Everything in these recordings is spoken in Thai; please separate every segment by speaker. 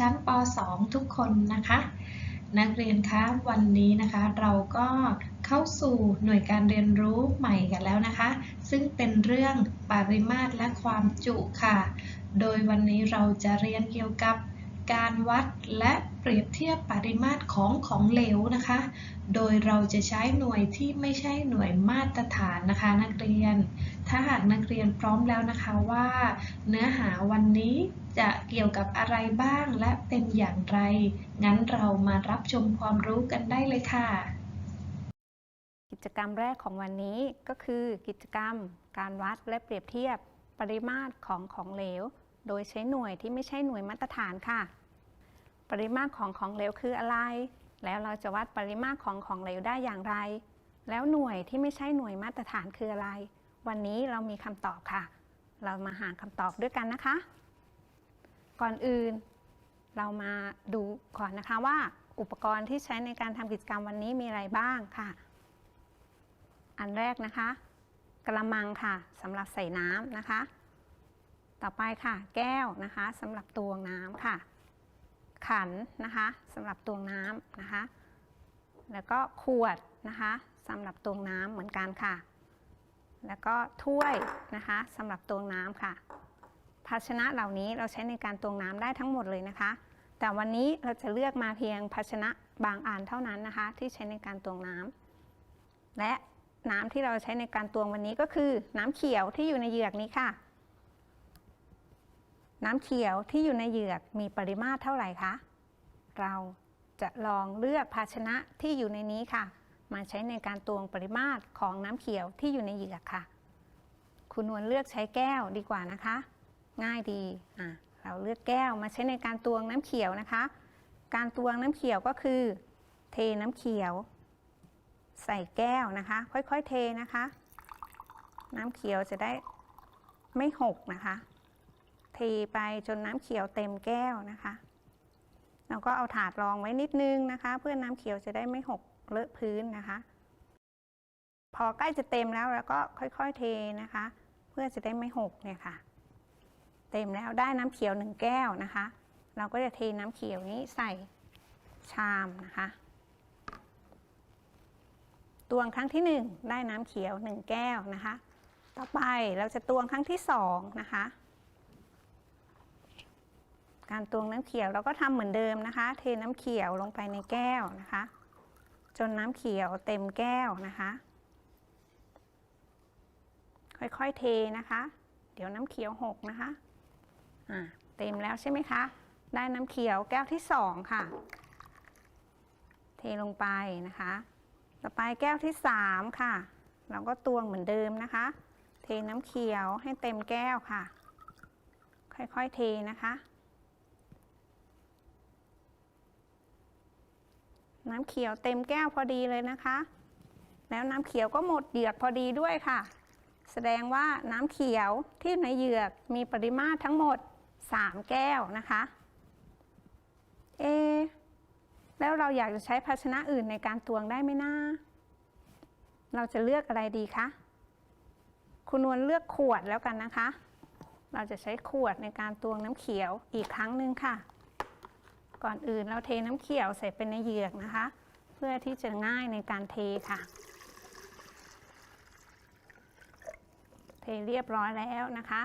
Speaker 1: ชั้นป .2 ทุกคนนะคะ นักเรียนคะวันนี้นะคะเราก็เข้าสู่หน่วยการเรียนรู้ใหม่กันแล้วนะคะ ซึ่งเป็นเรื่องปริมาตรและความจุค่ะ โดยวันนี้เราจะเรียนเกี่ยวกับ การวัดและเปรียบเทียบปริมาตรของของเหลวนะคะ โดยเราจะใช้หน่วยที่ไม่ใช่หน่วยมาตรฐานนะคะ นักเรียน ถ้าหากนักเรียนพร้อมแล้วนะคะว่า เนื้อหาวันนี้จะเกี่ยวกับอะไรบ้างและเป็นอย่างไร งั้นเรามารับชมความรู้กันได้เลยค่ะ
Speaker 2: กิจกรรมแรกของวันนี้ก็คือกิจกรรมการวัดและเปรียบเทียบปริมาตรของของเหลว โดยใช้หน่วยที่ไม่ใช่หน่วยมาตรฐานค่ะ ปริมาตรของของเหลวคืออะไร แล้วเราจะวัดปริมาตรของของเหลวได้อย่างไร แล้วหน่วยที่ไม่ใช่หน่วยมาตรฐานคืออะไร วันนี้เรามีคำตอบค่ะ เรามาหาคำตอบด้วยกันนะคะ ก่อนอื่น เรามาดูก่อนนะคะว่า อุปกรณ์ที่ใช้ในการทำกิจกรรมวันนี้มีอะไรบ้างค่ะ อันแรกนะคะกระมังค่ะสำหรับใส่น้ำนะคะ ต่อไปค่ะ แก้วนะคะสำหรับตวงน้ำค่ะ ขันนะคะสำหรับตวงน้ำนะคะ แล้วก็ขวดนะคะสำหรับตวงน้ำเหมือนกันค่ะ แล้วก็ถ้วยนะคะสำหรับตวงน้ำค่ะ ภาชนะเหล่านี้เราใช้ในการตวงน้ำได้ทั้งหมดเลยนะคะ แต่วันนี้เราจะเลือกมาเพียงภาชนะบางอันเท่านั้นนะคะ ที่ใช้ในการตวงน้ำและน้ำที่เราใช้ในการตวงวันนี้ก็คือ น้ำเขียวที่อยู่ในเหยือกนี้ค่ะ น้ำเขียวที่อยู่ในเหยือกมีปริมาตรเท่าไหร่คะ เราจะลองเลือกภาชนะที่อยู่ในนี้ค่ะ มาใช้ในการตวงปริมาตรของน้ำเขียวที่อยู่ในเหยือกค่ะ คุณนวลเลือกใช้แก้วดีกว่านะคะ ง่ายดีอะเราเลือกแก้วมาใช้ในการตวงน้ำเขียวนะคะ การตวงน้ำเขียวก็คือ เทน้ำเขียว ใส่แก้วนะคะ ค่อยๆเทนะคะ น้ำเขียวจะได้ไม่หกนะคะ เทไปจนน้ำเขียวเต็มแก้วนะคะ เราก็เอาถาดรองไว้นิดนึงนะคะ เพื่อน้ำเขียวจะได้ไม่หกเลอะพื้นนะคะ พอใกล้จะเต็มแล้วเราก็ค่อยๆเทนะคะ เพื่อจะได้ไม่หกเนี่ยค่ะ เต็มแล้วได้น้ำเขียวหนึ่งแก้วนะคะ เราก็จะเทน้ำเขียวนี้ใส่ชามนะคะตวงครั้งที่หนึ่งได้น้ำเขียวหนึ่งแก้วนะคะ ต่อไปเราจะตวงครั้งที่สองนะคะ การตวงน้ำเขียวเราก็ทำเหมือนเดิมนะคะ เทน้ำเขียวลงไปในแก้วนะคะ จนน้ำเขียวเต็มแก้วนะคะ ค่อยๆเทนะคะ เดี๋ยวน้ำเขียวหกนะคะอ่าเต็มแล้วใช่ไหมคะ ได้น้ำเขียวแก้วที่สองค่ะ เทลงไปนะคะ ต่อไปแก้วที่สามค่ะ เราก็ตวงเหมือนเดิมนะคะ เทน้ำเขียวให้เต็มแก้วค่ะ ค่อยๆเทนะคะ น้ำเขียวเต็มแก้วพอดีเลยนะคะ แล้วน้ำเขียวก็หมดเหยือกพอดีด้วยค่ะ แสดงว่าน้ำเขียวที่ในเหยือกมีปริมาตรทั้งหมด 3 แก้วนะคะเอแล้วเราอยากจะใช้ภาชนะอื่นในการตวงได้ไหมนะเราจะเลือกอะไรดีคะ คุณนวลเลือกขวดแล้วกันนะคะ เราจะใช้ขวดในการตวงน้ำเขียวอีกครั้งหนึ่งค่ะ ก่อนอื่นเราเทน้ำเขียวใส่ไปในเหยือกนะคะ เพื่อที่จะง่ายในการเทค่ะ เทเรียบร้อยแล้วนะคะ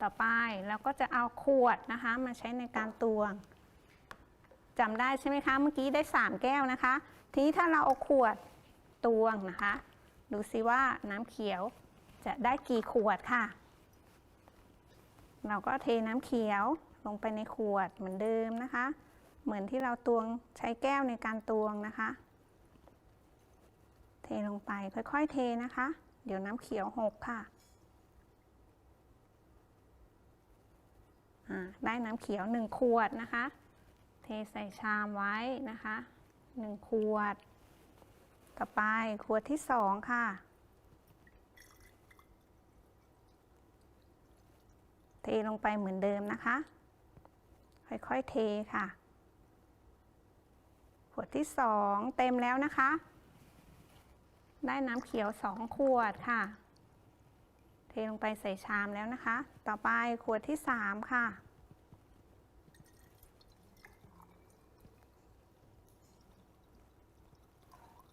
Speaker 2: ต่อไปเราก็จะเอาขวดนะคะมาใช้ในการตวงจำได้ใช่ไหมคะเมื่อกี้ได้ 3 แก้วนะคะ ทีนี้ถ้าเราเอาขวดตวงนะคะ ดูซิว่าน้ำเขียวจะได้กี่ขวดค่ะ เราก็เทน้ำเขียวลงไปในขวดเหมือนเดิมนะคะ เหมือนที่เราตวงใช้แก้วในการตวงนะคะ เทลงไปค่อยๆเทนะคะ เดี๋ยวน้ำเขียวหกค่ะได้น้ำเขียว 1 ขวดนะคะ เทใส่ชามไว้นะคะ 1 ขวด ต่อไปขวดที่ 2 ค่ะ เทลงไปเหมือนเดิมนะคะ ค่อยๆเทค่ะ วดที่สองเต็มแล้วนะคะ ได้น้ำเขียวสองขวดค่ะ เทลงไปใส่ชามแล้วนะคะ ต่อไปขวดที่สามค่ะ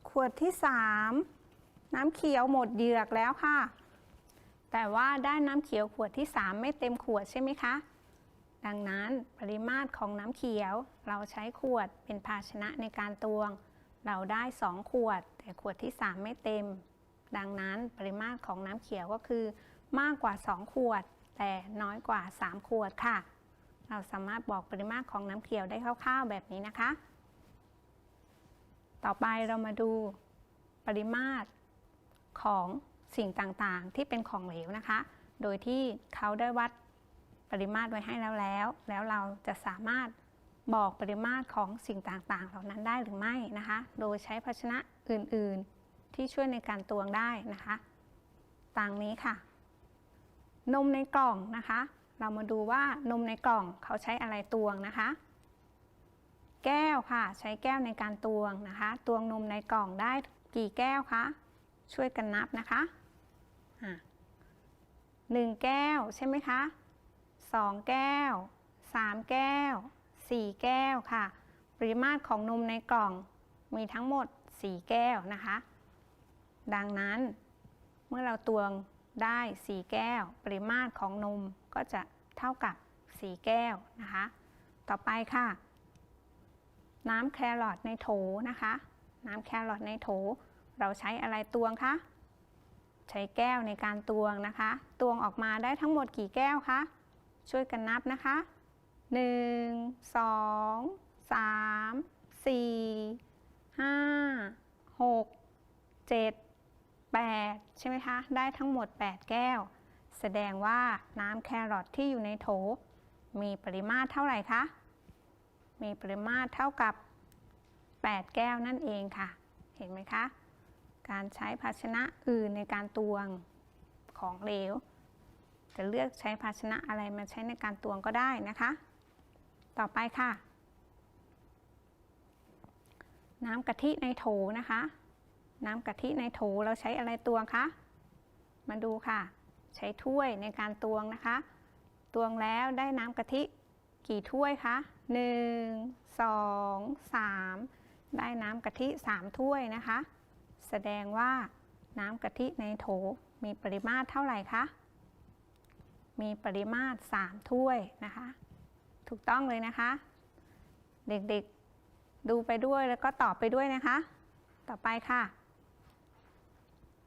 Speaker 2: ขวดที่สามน้ำเขียวหมดเหยือกแล้วค่ะ แต่ว่าได้น้ำเขียวขวดที่สามไม่เต็มขวดใช่ไหมคะ ดังนั้นปริมาตรของน้ำเขียว เราใช้ขวดเป็นภาชนะในการตวง เราได้ 2 ขวด แต่ขวดที่ 3 ไม่เต็ม ดังนั้นปริมาตรของน้ำเขียวก็คือ มากกว่า 2 ขวด แต่น้อยกว่า 3 ขวดค่ะ เราสามารถบอกปริมาตรของน้ำเขียวได้คร่าวๆ แบบนี้นะคะ ต่อไปเรามาดูปริมาตรของสิ่งต่างๆ ที่เป็นของเหลวนะคะ โดยที่เขาได้วัด ปริมาตรไว้ให้แล้วแล้ว แล้วเราจะสามารถบอกปริมาตรของสิ่งต่างๆ เหล่านั้นได้หรือไม่นะคะ โดยใช้ภาชนะอื่นๆ ที่ช่วยในการตวงได้นะคะต่างนี้ค่ะ นมในกล่องนะคะ เรามาดูว่านมในกล่องเขาใช้อะไรตวงนะคะ แก้วค่ะ ใช้แก้วในการตวงนะคะ ตวงนมในกล่องได้กี่แก้วคะช่วยกันนับนะคะอะหนึ่งแก้วใช่ไหมคะ สองแก้วสามแก้วสี่แก้วค่ะ ปริมาตรของนมในกล่องมีทั้งหมดสี่แก้วนะคะ ดังนั้นเมื่อเราตวงได้ 4 แก้ว ปริมาตรของนมก็จะเท่ากับ 4 แก้วนะคะ ต่อไปค่ะ น้ำแครอทในโถนะคะ น้ำแครอทในโถ เราใช้อะไรตวงคะใช้แก้วในการตวงนะคะ ตวงออกมาได้ทั้งหมดกี่แก้วคะ ช่วยกันนับนะคะ 1 2 3 4 5 6 7 8 ใช่ไหมคะ ได้ทั้งหมด 8 แก้ว แสดงว่าน้ำแครอทที่อยู่ในโถ มีปริมาตรเท่าไหร่คะ มีปริมาตรเท่ากับ 8 แก้วนั่นเองค่ะ เห็นไหมคะ การใช้ภาชนะอื่นในการตวงของเหลว จะเลือกใช้ภาชนะอะไรมาใช้ในการตวงก็ได้นะคะ ต่อไปค่ะ น้ำกะทิในโถนะคะ น้ำกะทิในโถเราใช้อะไรตวงคะ มาดูค่ะ ใช้ถ้วยในการตวงนะคะ ตวงแล้วได้น้ำกะทิกี่ถ้วยคะ 1 2 3 ได้น้ำกะทิ 3 ถ้วยนะคะ แสดงว่าน้ำกะทิในโถมีปริมาตรเท่าไหร่คะ มีปริมาตร 3 ถ้วยนะคะ ถูกต้องเลยนะคะ เด็กๆดูไปด้วยแล้วก็ตอบไปด้วยนะคะ ต่อไปค่ะ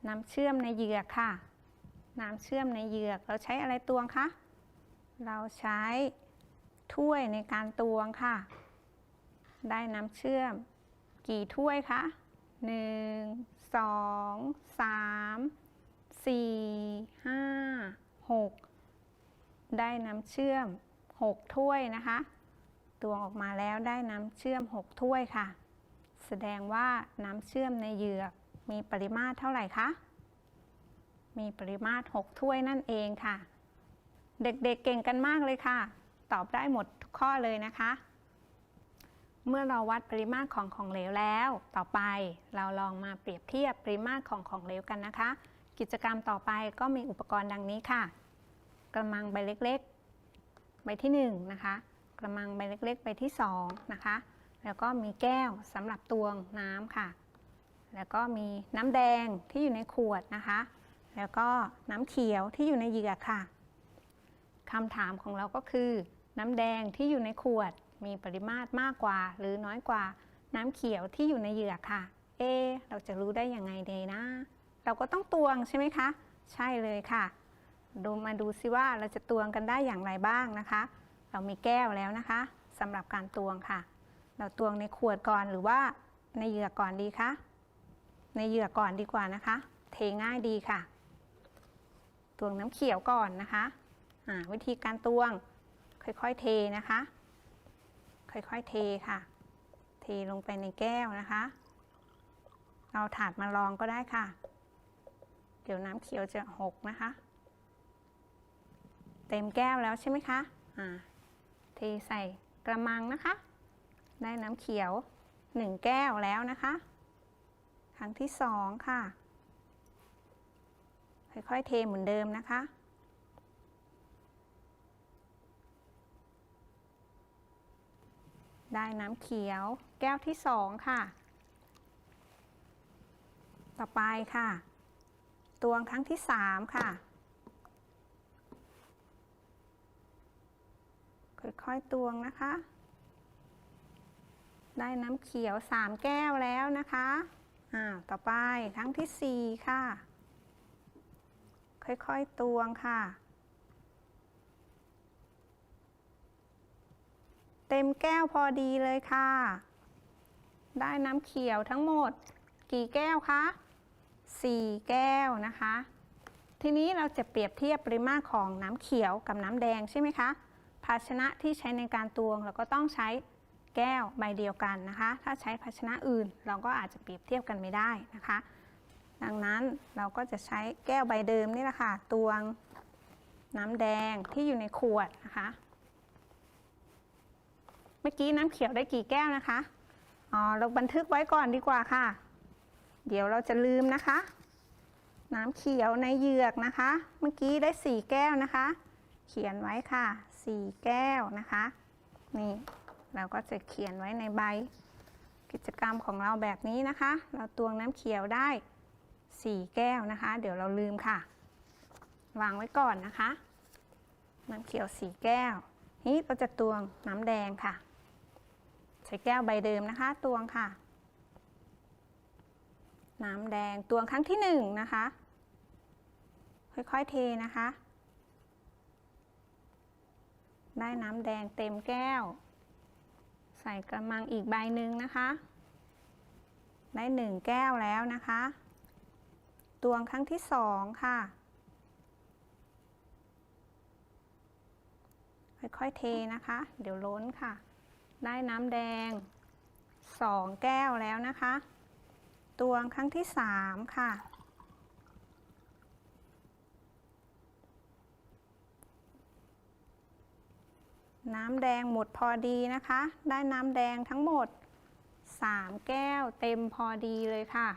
Speaker 2: น้ำเชื่อมในเหยือกค่ะ น้ำเชื่อมในเหยือกเราใช้อะไรตวงคะ เราใช้ถ้วยในการตวงค่ะ ได้น้ำเชื่อม กี่ถ้วยคะหนึ่งสองสามสี่ห้าหก ได้น้ำเชื่อมหกถ้วยนะคะ ตวงออกมาแล้วได้น้ำเชื่อมหกถ้วยค่ะ แสดงว่าน้ำเชื่อมในเหยือกมีปริมาตรเท่าไหร่คะ มีปริมาตร 6 ถ้วยนั่นเองค่ะ เด็กๆเเก่งกันมากเลยค่ะ ตอบได้หมดทุกข้อเลยนะคะ เมื่อเราวัดปริมาตรของของเหลวแล้ว ต่อไปเราลองมาเปรียบเทียบปริมาตรของของเหลวกันนะคะ กิจกรรมต่อไปก็มีอุปกรณ์ดังนี้ค่ะ กระมังใบเล็กๆ ใบที่1นะคะ กระมังใบเล็กๆ ใบที่2นะคะ แล้วก็มีแก้วสำหรับตวงน้ำค่ะ แล้วก็มีน้ำแดงที่อยู่ในขวดนะคะ แล้วก็น้ำเขียวที่อยู่ในเหยือกค่ะคำถามของเราก็คือ น้ำแดงที่อยู่ในขวดมีปริมาตรมากกว่า หรือน้อยกว่าน้ำเขียวที่อยู่ในเหยือกค่ะ เอ เราจะรู้ได้ยังไงดีนะ เราก็ต้องตวงใช่ไหมคะ ใช่เลยค่ะ ดูมาดูซิว่าเราจะตวงกันได้อย่างไรบ้างนะคะ เรามีแก้วแล้วนะคะสำหรับการตวงค่ะ เราตวงในขวดก่อนหรือว่าในเหยือกก่อนดีคะในเหยือกก่อนดีกว่านะคะ เทง่ายดีค่ะ ตวงน้ำเขียวก่อนนะคะวิธีการตวงค่อยๆเทนะคะ ค่อยๆเทค่ะ เทลงไปในแก้วนะคะเอาถาดมาลองก็ได้ค่ะ เดี๋ยวน้ำเขียวจะหกนะคะ เต็มแก้วแล้วใช่ไหมคะะเทใส่กระมังนะคะ ได้น้ำเขียวหนึ่งแก้วแล้วนะคะ ครั้งที่สองค่ะ ค่อยๆเทเหมือนเดิมนะคะได้น้ำเขียวแก้วที่สองค่ะ ต่อไปค่ะ ตวงครั้งที่3ค่ะ ค่อยๆตวงนะคะ ได้น้ำเขียว 3 แก้วแล้วนะคะอ่าต่อไปครั้งทีสี่ 4 ค่ะ ค่อยๆตวงค่ะ เต็มแก้วพอดีเลยค่ะ ได้น้ำเขียวทั้งหมด กี่แก้วคะ4 แก้วนะคะ ทีนี้เราจะเปรียบเทียบปริมาตรของน้ำเขียวกับน้ำแดงใช่ไหมคะ ภาชนะที่ใช้ในการตวงเราก็ต้องใช้แก้วใบเดียวกันนะคะ ถ้าใช้ภาชนะอื่นเราก็อาจจะเปรียบเทียบกันไม่ได้นะคะ ดังนั้นเราก็จะใช้แก้วใบเดิมนี่แหละค่ะตวงน้ำแดงที่อยู่ในขวดนะคะ เมื่อกี้น้ำเขียวได้กี่แก้วนะคะอ๋อเราบันทึกไว้ก่อนดีกว่าค่ะ เดี๋ยวเราจะลืมนะคะ น้ำเขียวในเหยือกนะคะ เมื่อกี้ได้สี่แก้วนะคะ เขียนไว้ค่ะ สี่แก้วนะคะ นี่เราก็จะเขียนไว้ในใบ กิจกรรมของเราแบบนี้นะคะ เราตวงน้ำเขียวได้สี่แก้วนะคะ เดี๋ยวเราลืมค่ะ วางไว้ก่อนนะคะ น้ำเขียวสี่แก้ว นี้เราจะตวงน้ำแดงค่ะ ใช้แก้วใบเดิมนะคะ ตวงค่ะ น้ำแดงตวงครั้งที่หนึ่งนะคะ ค่อยๆเทนะคะ ได้น้ำแดงเต็มแก้ว ใส่กระมังอีกใบหนึ่งนะคะ ได้หนึ่งแก้วแล้วนะคะ ตวงครั้งที่สองค่ะ ค่อยๆเทนะคะ เดี๋ยวล้นค่ะ ได้น้ำแดง2แก้วแล้วนะคะ ตวงครั้งที่3ค่ะ น้ำแดงหมดพอดีนะคะ ได้น้ำแดงทั้งหมด 3 แก้วเต็มพอดีเลยค่ะ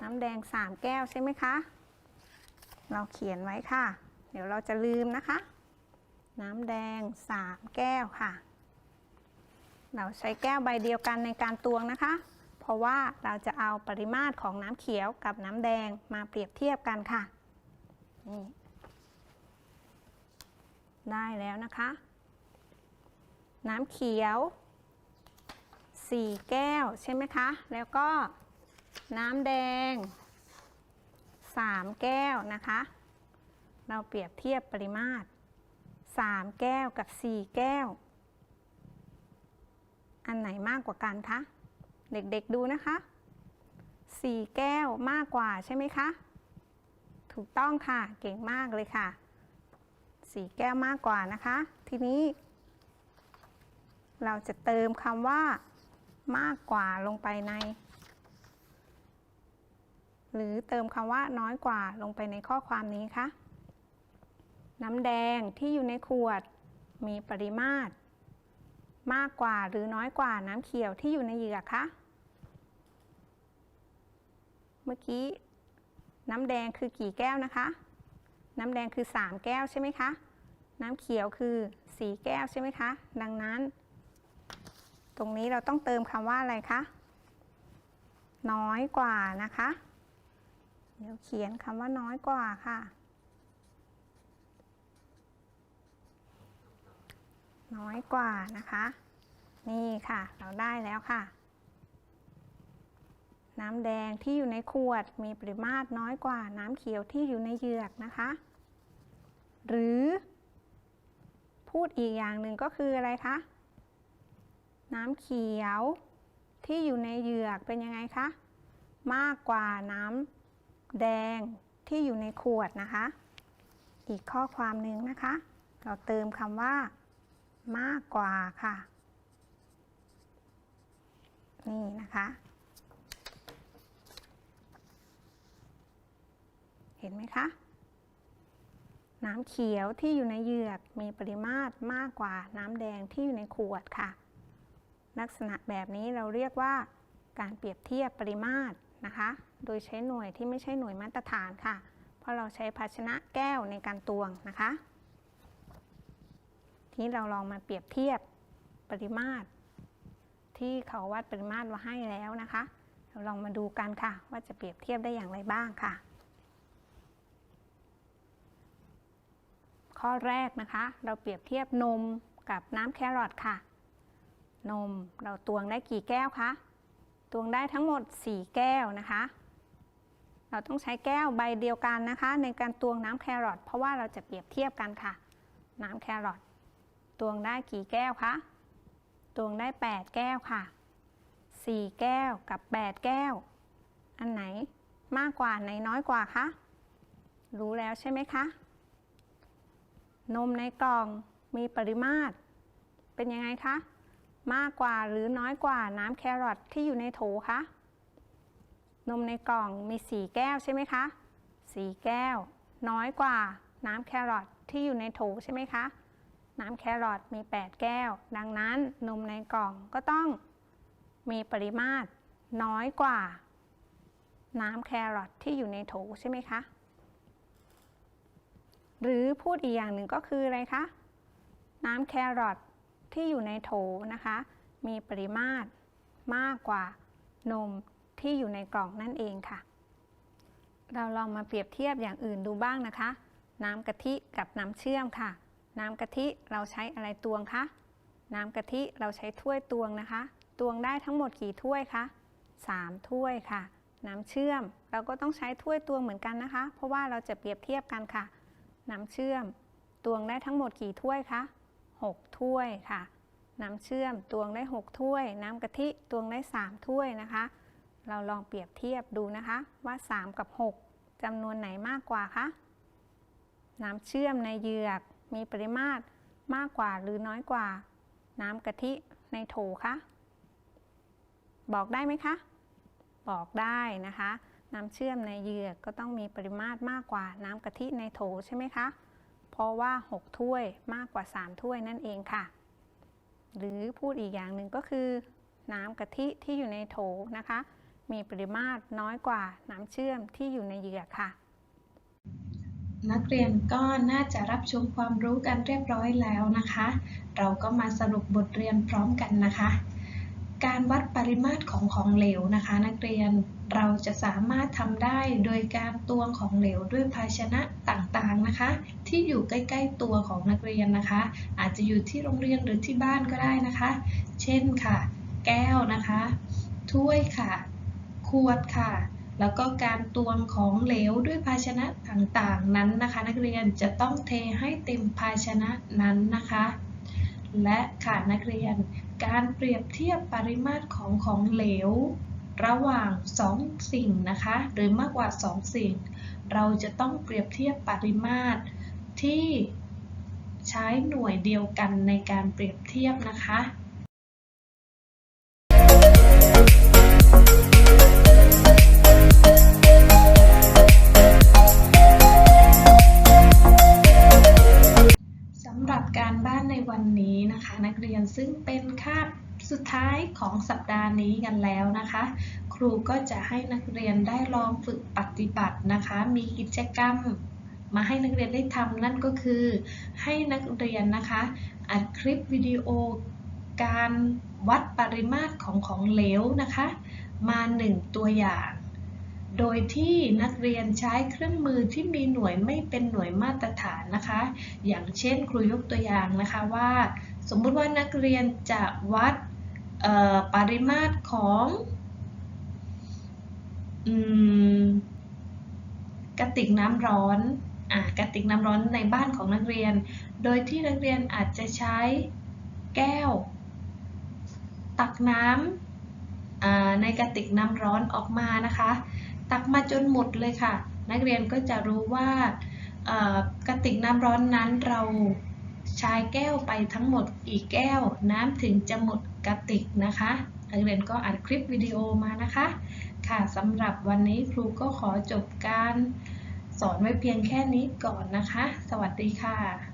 Speaker 2: น้ำแดง 3 แก้วใช่ไหมคะ เราเขียนไว้ค่ะ เดี๋ยวเราจะลืมนะคะ น้ำแดง 3 แก้วค่ะ เราใช้แก้วใบเดียวกันในการตวงนะคะ เพราะว่าเราจะเอาปริมาตรของน้ำเขียวกับน้ำแดงมาเปรียบเทียบกันค่ะนี่ ได้แล้วนะคะ น้ำเขียว 4 แก้วใช่ไหมคะ แล้วก็น้ำแดง 3 แก้วนะคะ เราเปรียบเทียบปริมาตร 3 แก้วกับ 4 แก้ว อันไหนมากกว่ากันคะ เด็กๆดูนะคะ 4 แก้วมากกว่าใช่ไหมคะ ถูกต้องค่ะ เก่งมากเลยค่ะ 4แก้วมากกว่านะคะ ทีนี้ เราจะเติมคำว่า มากกว่าลงไปใน หรือเติมคำว่าน้อยกว่าลงไปในข้อความนี้คะน้ำแดงที่อยู่ในขวดมีปริมาตร มากกว่าหรือน้อยกว่าน้ำเขียวที่อยู่ในเหยือกคะเมื่อกี้น้ำแดงคือกี่แก้วนะคะ น้ำแดงคือ 3 แก้วใช่ไหมคะ น้ำเขียวคือ4แก้วใช่ไหมคะ ดังนั้น ตรงนี้เราต้องเติมคำว่าอะไรคะ น้อยกว่านะคะ เดี๋ยวเขียนคำว่าน้อยกว่าค่ะ น้อยกว่านะคะ นี่ค่ะ เราได้แล้วค่ะน้ำแดงที่อยู่ในขวดมีปริมาตรน้อยกว่าน้ำเขียวที่อยู่ในเหยือกนะคะ หรือพูดอีกอย่างหนึ่งก็คืออะไรคะ น้ำเขียวที่อยู่ในเหยือกเป็นยังไงคะ มากกว่าน้ำแดงที่อยู่ในขวดนะคะ อีกข้อความหนึ่งนะคะ เราเติมคำว่า มากกว่าค่ะ นี่นะคะ เห็นไหมคะ น้ำเขียวที่อยู่ในเหยือกมีปริมาตรมากกว่าน้ำแดงที่อยู่ในขวดค่ะ ลักษณะแบบนี้เราเรียกว่า การเปรียบเทียบปริมาตรนะคะ โดยใช้หน่วยที่ไม่ใช่หน่วยมาตรฐานค่ะ เพราะเราใช้ภาชนะแก้วในการตวงนะคะ ทีนี้เราลองมาเปรียบเทียบปริมาตร ที่เขาวัดปริมาตรมาให้แล้วนะคะ เราลองมาดูกันค่ะ ว่าจะเปรียบเทียบได้อย่างไรบ้างค่ะ ข้อแรกนะคะ เราเปรียบเทียบนมกับน้ำแครอทค่ะ นมเราตวงได้กี่แก้วคะตวงได้ทั้งหมด 4 แก้วนะคะ เราต้องใช้แก้วใบเดียวกันนะคะ ในการตวงน้ำแครอทเพราะว่าเราจะเปรียบเทียบกันค่ะ น้ำแครอทตวงได้กี่แก้วคะตวงได้ 8 แก้วค่ะ 4 แก้วกับ 8 แก้ว อันไหนมากกว่าไหนน้อยกว่าคะรู้แล้วใช่ไหมคะ นมในกล่องมีปริมาตร เป็นยังไงคะ มากกว่าหรือน้อยกว่าน้ำแครอทที่อยู่ในโถคะ นมในกล่องมี 4 แก้วใช่ไหมคะ4แก้ว น้อยกว่าน้ำแครอทที่อยู่ในโถใช่ไหมคะ น้ำแครอทมี 8 แก้ว ดังนั้นนมในกล่องก็ต้องมีปริมาตรน้อยกว่า น้ำแครอทที่อยู่ในโถใช่ไหมคะ หรือพูดอีกอย่างหนึ่งก็คืออะไรคะ น้ำแครอทที่อยู่ในโถนะคะ มีปริมาตรมากกว่านมที่อยู่ในกล่องนั่นเองค่ะ เราลองมาเปรียบเทียบอย่างอื่นดูบ้างนะคะ น้ำกะทิกับน้ำเชื่อมค่ะ น้ำกะทิเราใช้อะไรตวงคะ น้ำกะทิเราใช้ถ้วยตวงนะคะ ตวงได้ทั้งหมดกี่ถ้วยคะ3ถ้วยค่ะ น้ำเชื่อมเราก็ต้องใช้ถ้วยตวงเหมือนกันนะคะ เพราะว่าเราจะเปรียบเทียบกันค่ะ น้ำเชื่อม ตวงได้ทั้งหมดกี่ถ้วยคะ 6 ถ้วยค่ะ น้ำเชื่อมตวงได้ 6 ถ้วย น้ำกะทิตวงได้ 3 ถ้วยนะคะ เราลองเปรียบเทียบดูนะคะว่า 3 กับ 6จำนวนไหนมากกว่าคะน้ำเชื่อมในเหยือกมีปริมาตรมากกว่าหรือน้อยกว่า น้ำกะทิในโถคะ บอกได้ไหมคะ บอกได้นะคะ น้ำเชื่อมในเหยือกก็ต้องมีปริมาตรมากกว่าน้ำกะทิในโถใช่ไหมคะ เพราะว่า 6 ถ้วยมากกว่า 3 ถ้วยนั่นเองค่ะ หรือพูดอีกอย่างหนึ่งก็คือ น้ำกะทิที่อยู่ในโถนะคะ มีปริมาตรน้อยกว่าน้ำเชื่อมที่อยู่ในเหยือกค่ะ
Speaker 1: นักเรียนก็น่าจะรับชมความรู้กันเรียบร้อยแล้วนะคะ เราก็มาสรุปบทเรียนพร้อมกันนะคะ การวัดปริมาตรของของเหลวนะคะ นักเรียนเราจะสามารถทำได้โดยการตวงของเหลวด้วยภาชนะต่างๆนะคะ ที่อยู่ใกล้ ๆ ตัวของนักเรียนนะคะ อาจจะอยู่ที่โรงเรียนหรือที่บ้านก็ได้นะคะ เช่นค่ะ แก้วนะคะ ถ้วยค่ะ ขวดค่ะ แล้วก็การตวงของเหลวด้วยภาชนะต่างๆนั้นนะคะ นักเรียนจะต้องเทให้เต็มภาชนะนั้นนะคะ และค่ะนักเรียน การเปรียบเทียบปริมาตรของของเหลว ระหว่าง 2 สิ่งนะคะ หรือมากกว่า 2 สิ่ง เราจะต้องเปรียบเทียบปริมาตรที่ใช้หน่วยเดียวกันในการเปรียบเทียบนะคะ หรับการบ้านในวันนี้นะคะ นักเรียนซึ่งเป็นคาบสุดท้ายของสัปดาห์นี้กันแล้วนะคะ ครูก็จะให้นักเรียนได้ลองฝึกปฏิบัตินะคะ มีกิจกรรมมาให้นักเรียนได้ทำนั่นก็คือ ให้นักเรียนนะคะอัดคลิปวิดีโอการวัดปริมาตรของของเหลวนะคะ มาหนึ่งตัวอย่าง โดยที่นักเรียนใช้เครื่องมือที่มีหน่วยไม่เป็นหน่วยมาตรฐานนะคะ อย่างเช่นครูยกตัวอย่างนะคะว่า สมมุติว่านักเรียนจะวัดปริมาตรของอกระติกน้ำร้อนอกระติกน้ำร้อนในบ้านของนักเรียน โดยที่นักเรียนอาจจะใช้แก้ว ตักน้ำในกระติกน้ำร้อนออกมานะคะ ตักมาจนหมดเลยค่ะ นักเรียนก็จะรู้ว่ากระติกน้ำร้อนนั้นเราใช้แก้วไปทั้งหมดกี่แก้ว น้ำถึงจะหมดกระติกนะคะนักเรียนก็อัดคลิปวิดีโอมานะคะ ค่ะสำหรับวันนี้ครูก็ขอจบการสอนไว้เพียงแค่นี้ก่อนนะคะ สวัสดีค่ะ